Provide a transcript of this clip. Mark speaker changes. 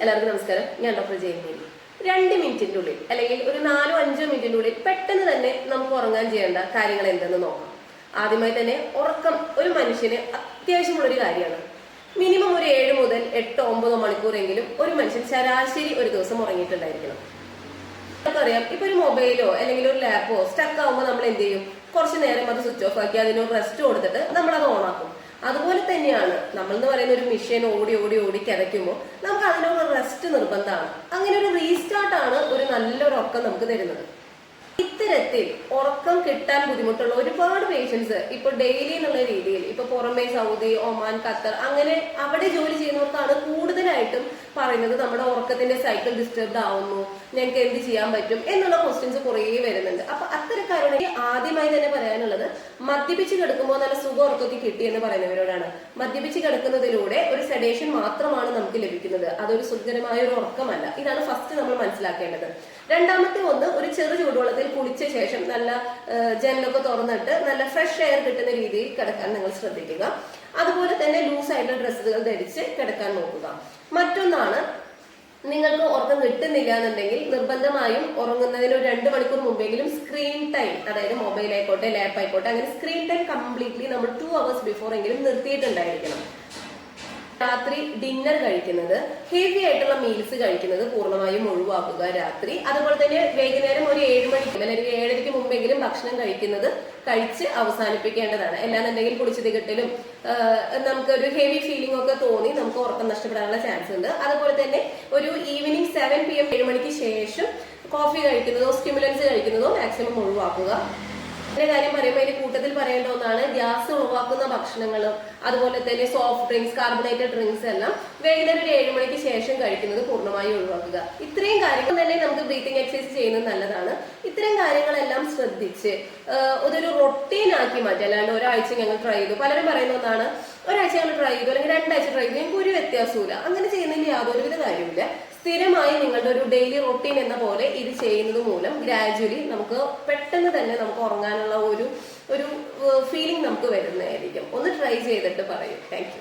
Speaker 1: എല്ലാവർക്കും നമസ്കാരം. ഞാൻ ഡോക്ടർ ജയന്തി. രണ്ട് മിനിറ്റിന്റെ ഉള്ളിൽ അല്ലെങ്കിൽ ഒരു നാലോ അഞ്ചോ മിനിറ്റിന്റെ ഉള്ളിൽ പെട്ടെന്ന് തന്നെ നമുക്ക് ഉറങ്ങാൻ ചെയ്യേണ്ട കാര്യങ്ങൾ എന്തെന്ന് നോക്കാം. ആദ്യമായി തന്നെ ഉറക്കം ഒരു മനുഷ്യന് അത്യാവശ്യമുള്ളൊരു കാര്യമാണ്. മിനിമം ഒരു ഏഴ് മുതൽ എട്ടോ ഒമ്പതോ മണിക്കൂറെങ്കിലും ഒരു മനുഷ്യൻ ശരാശരി ഒരു ദിവസം ഉറങ്ങിയിട്ടുണ്ടായിരിക്കണം. നമുക്കറിയാം ഇപ്പൊ ഒരു മൊബൈലോ അല്ലെങ്കിൽ ഒരു ലാപ്പോ സ്റ്റക്ക് ആവുമ്പോൾ നമ്മൾ എന്ത് ചെയ്യും? കുറച്ച് നേരം അത് സ്വിച്ച് ഓഫ് ആക്കി അതിനൊരു റെസ്റ്റ് കൊടുത്തിട്ട് നമ്മൾ അത് ഓൺ ആക്കും. അതുപോലെ തന്നെയാണ്. നമ്മൾ എന്ന് പറയുന്ന ഒരു മെഷീൻ ഓടി ഓടി ഓടി കിതയ്ക്കുമ്പോൾ നമുക്ക് അതിനൊരു റെസ്റ്റ് നിർബന്ധമാണ്. അങ്ങനെ ഒരു റീസ്റ്റാർട്ടാണ് ഒരു നല്ലൊരു ഉറക്കം നമുക്ക് തരുന്നത്. ഇത്തരത്തിൽ ഉറക്കം കിട്ടാൻ ബുദ്ധിമുട്ടുള്ള ഒരുപാട് പേഷ്യൻസ് ഇപ്പൊ ഡെയിലി എന്നുള്ള രീതിയിൽ ഇപ്പൊ പുറമെ സൗദി ഒമാൻ ഖത്തർ അങ്ങനെ അവിടെ ജോലി ചെയ്യുന്നവർക്കാണ് കൂടുതലായിട്ടും പറയുന്നത് നമ്മുടെ ഉറക്കത്തിന്റെ സൈക്കിൾ ഡിസ്റ്റർബ് ആവുന്നു ഞങ്ങൾക്ക് എന്ത് ചെയ്യാൻ പറ്റും എന്നുള്ള ക്വസ്റ്റ്യൻസ് കുറേ വരുന്നുണ്ട്. അപ്പൊ അത്തരക്കാരുടെ ആദ്യമായി തന്നെ പറയാനുള്ളത് മദ്യപിച്ച് കിടക്കുമ്പോൾ നല്ല സുഖം കിട്ടി എന്ന് പറയുന്നവരോടാണ്. മദ്യപിച്ച് കിടക്കുന്നതിലൂടെ ഒരു സെഡേഷൻ മാത്രമാണ് നമുക്ക് ലഭിക്കുന്നത്. അതൊരു സുഖകരമായ ഒരു ഉറക്കമല്ല. ഇതാണ് ഫസ്റ്റ് നമ്മൾ മനസ്സിലാക്കേണ്ടത്. രണ്ടാമത്തെ ഒന്ന് ഒരു ചെറു ചൂടുവെള്ളത്തിൽ കുളിച്ച ശേഷം നല്ല ജനലൊക്കെ തുറന്നിട്ട് നല്ല ഫ്രഷ് എയർ കിട്ടുന്ന രീതിയിൽ കിടക്കാൻ നിങ്ങൾ ശ്രദ്ധിക്കുക. അതുപോലെ തന്നെ ലൂസ് ആയിട്ടുള്ള ഡ്രസ്സുകൾ ധരിച്ച് കിടക്കാൻ നോക്കുക. മറ്റൊന്നാണ് നിങ്ങൾക്ക് ഉറക്കം കിട്ടുന്നില്ല എന്നുണ്ടെങ്കിൽ നിർബന്ധമായും ഉറങ്ങുന്നതിന് ഒരു രണ്ട് മണിക്കൂർ മുമ്പെങ്കിലും സ്ക്രീൻ ടൈം അതായത് മൊബൈൽ ആയിക്കോട്ടെ ലാപ്പ് ആയിക്കോട്ടെ അങ്ങനെ സ്ക്രീൻ ടൈം കംപ്ലീറ്റ്ലി നമ്മൾ ടു അവേഴ്സ് ബിഫോർ എങ്കിലും നിർത്തിയിട്ടുണ്ടായിരിക്കണം. രാത്രി ഡിന്നർ കഴിക്കുന്നത് ഹെവി ആയിട്ടുള്ള മീൽസ് കഴിക്കുന്നത് പൂർണമായും ഒഴിവാക്കുക രാത്രി. അതുപോലെ തന്നെ വൈകുന്നേരം ഒരു ഏഴ് മണിക്ക് അല്ലെങ്കിൽ ഏഴരയ്ക്ക് മുമ്പെങ്കിലും ഭക്ഷണം കഴിക്കുന്നത് കഴിച്ച് അവസാനിപ്പിക്കേണ്ടതാണ്. അല്ലാന്നുണ്ടെങ്കിൽ കുളിച്ച് തികട്ടലും നമുക്ക് ഒരു ഹെവി ഫീലിംഗ് ഒക്കെ തോന്നി നമുക്ക് ഉറക്കം നഷ്ടപ്പെടാനുള്ള ചാൻസ് ഉണ്ട്. അതുപോലെ തന്നെ ഒരു ഈവനിങ് സെവൻ പി എം ഏഴ് മണിക്ക് ശേഷം കോഫി കഴിക്കുന്നതോ സ്റ്റിമുലൻസ് കഴിക്കുന്നതോ മാക്സിമം ഒഴിവാക്കുക. ഇതിന്റെ കാര്യം പറയുമ്പോൾ അതിന്റെ കൂട്ടത്തിൽ പറയേണ്ട ഒന്നാണ് ഗ്യാസ് ഒഴിവാക്കുന്ന ഭക്ഷണങ്ങളും അതുപോലെ തന്നെ സോഫ്റ്റ് ഡ്രിങ്ക്സ് കാർബണേറ്റഡ് ഡ്രിങ്ക്സ് എല്ലാം വൈകുന്നേരം ഒരു ഏഴ് മണിക്ക് ശേഷം കഴിക്കുന്നത് പൂർണമായും ഒഴിവാക്കുക. ഇത്രയും കാര്യങ്ങൾ തന്നെ നമുക്ക് ബ്രീത്തിങ് എക്സസൈസ് ചെയ്യുന്നത് നല്ലതാണ്. ഇത്രയും കാര്യങ്ങളെല്ലാം ശ്രദ്ധിച്ച് അതൊരു റൊട്ടീൻ ആക്കി മാറ്റി അല്ലാണ്ട് ഒരാഴ്ച ഞങ്ങൾ ട്രൈ ചെയ്തു. പലരും പറയുന്ന ഒന്നാണ് ഒരാഴ്ച ഞങ്ങൾ ട്രൈ ചെയ്തു അല്ലെങ്കിൽ രണ്ടാഴ്ച ട്രൈ ചെയ്തു ഞങ്ങൾക്ക് ഒരു വ്യത്യാസവും അങ്ങനെ ചെയ്യുന്നതിൽ യാതൊരുവിധ കാര്യമില്ല സ്ഥിരമായി നിങ്ങളുടെ ഒരു ഡെയിലി റൊട്ടീൻ എന്ന പോലെ ഇത് ചെയ്യുന്നത് മൂലം ഗ്രാജുവലി നമുക്ക് പെട്ടെന്ന് തന്നെ നമുക്ക് ഉറങ്ങാനുള്ള ഒരു ഒരു ഫീലിംഗ് നമുക്ക് വരുന്നതായിരിക്കും. ഒന്ന് ട്രൈ ചെയ്തിട്ട് പറയൂ. താങ്ക്